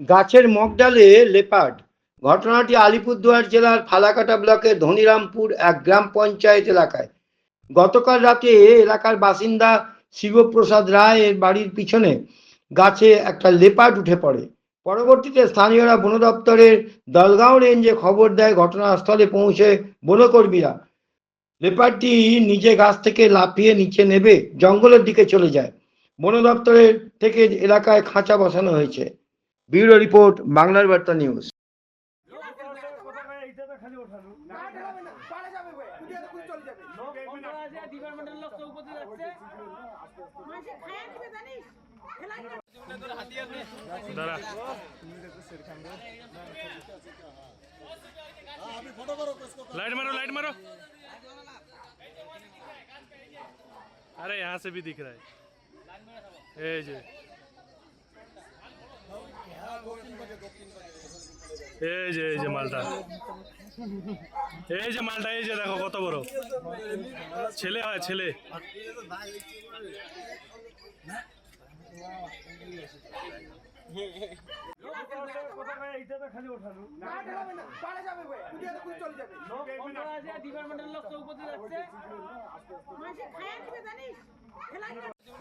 গাছের মগডালে লেপার্ড। ঘটনাটি আলিপুরদুয়ার জেলার ফালাকাটা ব্লকের ধনিরামপুর এক গ্রাম পঞ্চায়েত এলাকায়। গতকাল রাতে এলাকার বাসিন্দা শিবপ্রসাদ রায়ের বাড়ির পিছনে গাছে একটা লেপার্ড উঠে পড়ে। পরবর্তীতে স্থানীয়রা বন দপ্তরের দলগাঁও রেঞ্জে খবর দেয় ঘটনাস্থলে পৌঁছে বনকর্মীরা। লেপার্ডটি নিজে গাছ থেকে লাফিয়ে নিচে নেবে, জঙ্গলের দিকে চলে যায়। বন দপ্তরের থেকে এলাকায় খাঁচা বসানো হয়েছে। ব্যুরো রিপোর্ট বাংলার বার্তা নিউজ ডিপার্টমেন্টের লোক চৌপতি যাচ্ছে মাসে খায়া দিবে জানিস খেলাই দাঁড়া लाइट मारो लाइट मारो अरे यहाँ से भी दिख रहा है ये जे এই যে এই যে মালটা। এই যে মালটা, এই যে দেখো কত বড়। ছেলে হয়, ছেলে।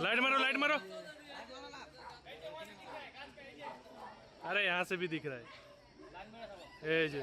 लाइट मारो लाइट मारो। अरे यहाँ से भी दिख रहा है। ये जे।